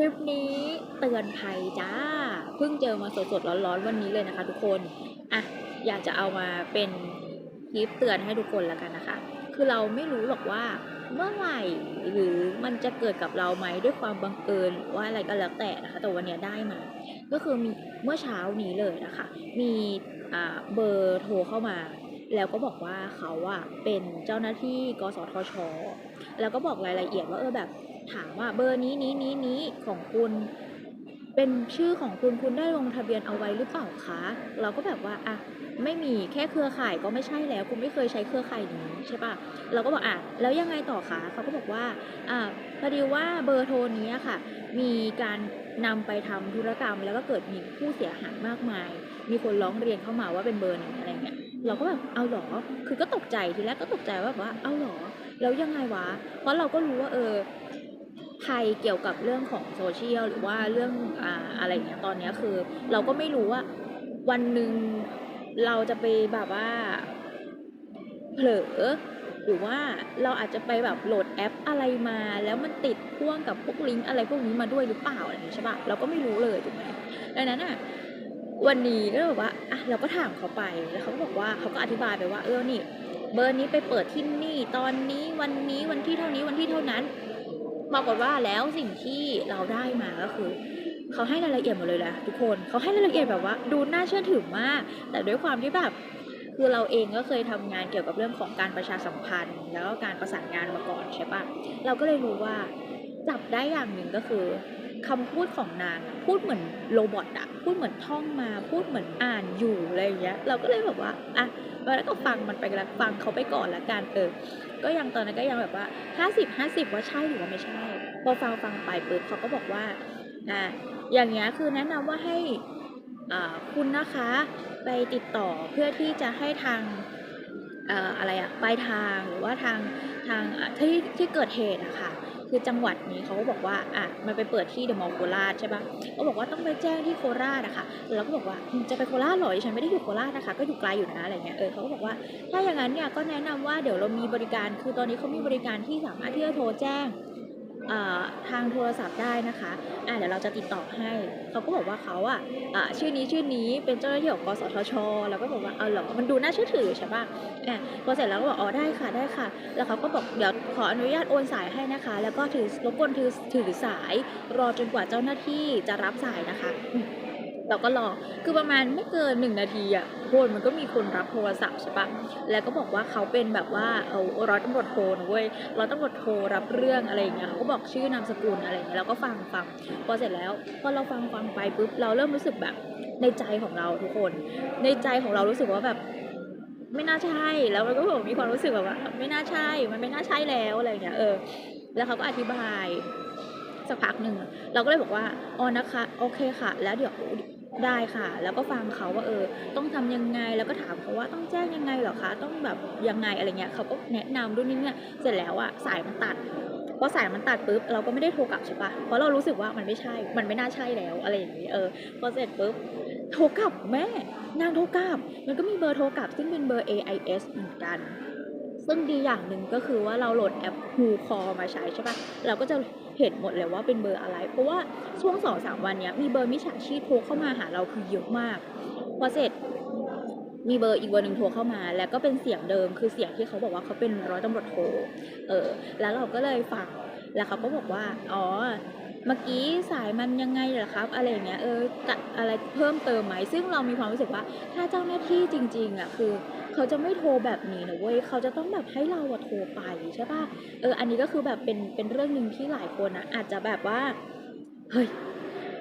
คลิปนี้เตือนภัยจ้า เพิ่งเจอมาสดๆร้อนๆวันนี้เลยนะคะ ทุกคนอะอยากจะเอามาเป็นคลิปเตือนให้ทุกคนแล้วกันนะคะ คือเราไม่รู้หรอกว่าเมื่อไหร่หรือมันจะเกิดกับเราไหมด้วยความบังเอิญว่าอะไรก็แล้วแต่นะคะ แต่วันนี้ได้มา ก็คือมีเมื่อเช้านี้เลยนะคะ มีเบอร์โทรเข้ามา แล้วก็บอกว่าเขาอะเป็นเจ้าหน้าที่กสทช แล้วก็บอกรายละเอียดว่าเออแบบ ถามว่าเบอร์นี้นี้นี้นี้ของคุณเป็นชื่อของคุณคุณได้ลงทะเบียนเอาไว้หรือเปล่าคะ เราก็แบบว่าอะไม่มีแค่เครือข่ายก็ไม่ใช่แล้ว คุณไม่เคยใช้เครือข่ายนี้ใช่ปะเราก็บอกอะแล้วยังไงต่อคะเขาก็บอกว่าอ่าพอดีว่าเบอร์โทรนี้ค่ะ มีการนำไปทำธุรกรรม แล้วก็เกิดมีผู้เสียหายมากมาย มีคนร้องเรียนเข้ามาว่าเป็นเบอร์นี้อะไรเงี้ยเราก็แบบเอาหรอ คือก็ตกใจทีแรกก็ตกใจว่าแบบว่าเอาหรอ แล้วยังไงวะ เพราะเราก็รู้ว่าเออ ภัยเกี่ยวกับเรื่องของโซเชียลหรือว่าเรื่องอ่าอะไรเงี้ยตอนเนี้ยคือ เราก็ไม่รู้ว่าวันหนึ่งเราจะไปแบบว่าเผลอหรือว่าเราอาจจะไปแบบโหลดแอปอะไรมา แล้วมันติดพ่วงกับพวกลิงก์อะไรพวกนี้มาด้วยหรือเปล่าอะไรอย่างนี้ใช่ปะเราก็ไม่รู้เลยถูกไหมดังนั้นอะวันนี้ก็แบบว่าอะเราก็ถามเขาไปแล้วเขาก็บอกว่าเขาก็อธิบายไปว่าเออนี่เบอร์นี้ไปเปิดที่นี่ตอนนี้วันนี้วันที่เท่านี้วันที่เท่านั้น ปรากฏว่าแล้วสิ่งที่เราได้มาก็คือเขาให้รายละเอียดหมดเลยแหละทุกคนเขาให้รายละเอียดแบบว่า ดูน่าเชื่อถือมาก แต่ด้วยความที่แบบคือเราเองก็เคยทำงานเกี่ยวกับเรื่องของการประชาสัมพันธ์ แล้วก็การประสานงานมาก่อนใช่ปะเราก็เลยรู้ว่าจับได้อย่างหนึ่งก็คือคำพูดของนางพูดเหมือนโรบอทอะ พูดเหมือนท่องมา พูดเหมือนอ่านอยู่อะไรอย่างเงี้ย เราก็เลยแบบว่า อะแล้วก็ฟังมันไปแล้วฟังเขาไปก่อนละกันเออ ก็ยังตอนนั้นก็ยังแบบว่าห้าสิบห้าสิบว่าใช่หรือว่าไม่ใช่ พอฟังฟังไปปุ๊บเขาก็บอกว่า อ่าอย่างเงี้ยคือแนะนำว่าให้อ่าคุณนะคะ ไปติดต่อเพื่อที่จะให้ทางอ่ออะไรอะปลายทางหรือว่าทางทางที่ที่เกิดเหตุอะค่ะ คือจังหวัดนี้เขาก็บอกว่าอะมันไปเปิดที่เดอะมอลล์โคราชใช่ปะก็บอกว่าต้องไปแจ้งที่โคราชนะคะแล้วก็บอกว่าจะไปโคราชหรอฉันไม่ได้อยู่โคราชนะคะ ก็อยู่ไกลอยู่นะอะไรเงี้ยเออเขาก็บอกว่าถ้าอย่างนั้นเนี่ยก็แนะนำว่าเดี๋ยวเรามีบริการ คือตอนนี้เขามีบริการที่สามารถที่จะโทรแจ้ง ทางโทรศัพท์ได้นะคะะเดี๋ยวเราจะติดต่อให้ เขาก็บอกว่าเขาอะอ่าชื่อนี้ชื่อนี้เป็นเจ้าหน้าที่ของกสทช แล้วก็บอกว่า เอาหรอ มันดูน่าเชื่อถือใช่ปะอะพอเสร็จแล้วก็บอกอ๋อได้ค่ะได้ค่ะ แล้วเขาก็บอกเดี๋ยวขออนุญาตโอนสายให้นะคะ แล้วก็ถือรบกวนถือถือสายรอจนกว่าเจ้าหน้าที่จะรับสายนะคะ เราก็รอคือประมาณไม่เกินหนึ่งนาทีอะโคนมันก็มีคนรับโทรศัพท์ใช่ปะแล้วก็บอกว่าเขาเป็นแบบว่าเอาร้อยตำรวจโทนะเว้ยร้อยตำรวจโทรรับเรื่องอะไรอย่างเงี้ยเขาก็บอกชื่อนามสกุลอะไรอย่างเงี้ยเราก็ฟังฟังพอเสร็จแล้วพอเราฟังฟังไปปุ๊บเราเริ่มรู้สึกแบบในใจของเราทุกคน ในใจของเรารู้สึกว่าแบบไม่น่าใช่ แล้วมันก็แบบมีความรู้สึกแบบว่า ไม่น่าใช่ มันไม่น่าใช่แล้วอะไรอย่างเงี้ย เออ แล้วเขาก็อธิบายสักพักหนึ่ง เราก็เลยบอกว่า อ๋อนะคะ โอเคค่ะ แล้วเดี๋ยว ได้ค่ะ แล้วก็ฟังเขาว่าเออ ต้องทำยังไง แล้วก็ถามเขาว่าต้องแจ้งยังไงเหรอคะ ต้องแบบยังไงอะไรเงี้ยเขาก็แนะนำด้วยนี่เนี่ยเสร็จแล้วอะสายมันตัดพอสายมันตัดปุ๊บเราก็ไม่ได้โทรกลับใช่ปะเพราะเรารู้สึกว่ามันไม่ใช่ มันไม่น่าใช่แล้วอะไรอย่างนี้เออพอเสร็จปุ๊บโทรกลับแม่นางโทรกลับ มันก็มีเบอร์โทรกลับ ซึ่งเป็นเบอร์ AIS เหมือนกัน ซึ่งดีอย่างหนึ่งก็คือว่าเราโหลดแอป Who Call มาใช้ใช่ปะเราก็จะ เห็นหมดเลยว่าเป็นเบอร์อะไร เพราะว่าช่วงสองสามวันเนี้ยมีเบอร์มิจฉาชีพโทรเข้ามาหาเราคือเยอะมากพอเสร็จมีเบอร์อีกเบอร์หนึ่งโทรเข้ามา แล้วก็เป็นเสียงเดิมคือเสียงที่เขาบอกว่าเขาเป็นร้อยตำรวจโท เออ แล้วเราก็เลยฟังแล้วเขาก็บอกว่า อ๋อ เมื่อกี้สายมันยังไงเหรอครับ อะไรอย่างเงี้ยเออจะอะไรเพิ่มเติมไหมซึ่งเรามีความรู้สึกว่าถ้าเจ้าหน้าที่จริง ๆอะคือเขาจะไม่โทรแบบนี้นะเว้ยเขาจะต้องแบบให้เราอะโทรไปใช่ป่ะเอออันนี้ก็คือแบบเป็นเป็นเรื่องหนึ่งที่หลายคนอะอาจจะแบบว่าเฮ้ย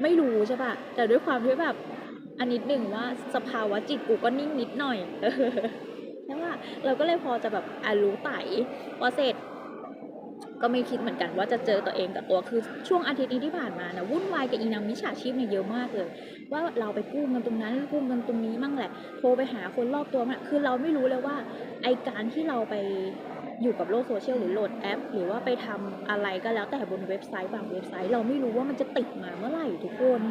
ไม่รู้ใช่ป่ะแต่ด้วยความที่แบบอันนิดหนึ่งว่าสภาวะจิตกูก็นิ่งนิดหน่อยใช่ป่ะเราก็เลยพอจะแบบอะรู้ไต่พอเสร็จ ก็ไม่คิดเหมือนกันว่าจะเจอตัวเองกับตัวคือช่วงอาทิตย์นี้ที่ผ่านมานะวุ่นวายกับอีนางมิจฉาชีพเนี่ยเยอะมากเลย ว่าเราไปกู้เงินตรงนั้นกู้เงินตรงนี้มั่งแหละโทรไปหาคนรอบตัวมันคือเราไม่รู้เลยว่าไอการที่เราไปอยู่กับโลกโซเชียลหรือโหลดแอป หรือว่าไปทำอะไรก็แล้วแต่บนเว็บไซต์บางเว็บไซต์ เราไม่รู้ว่ามันจะติดมาเมื่อไหร่ทุกคน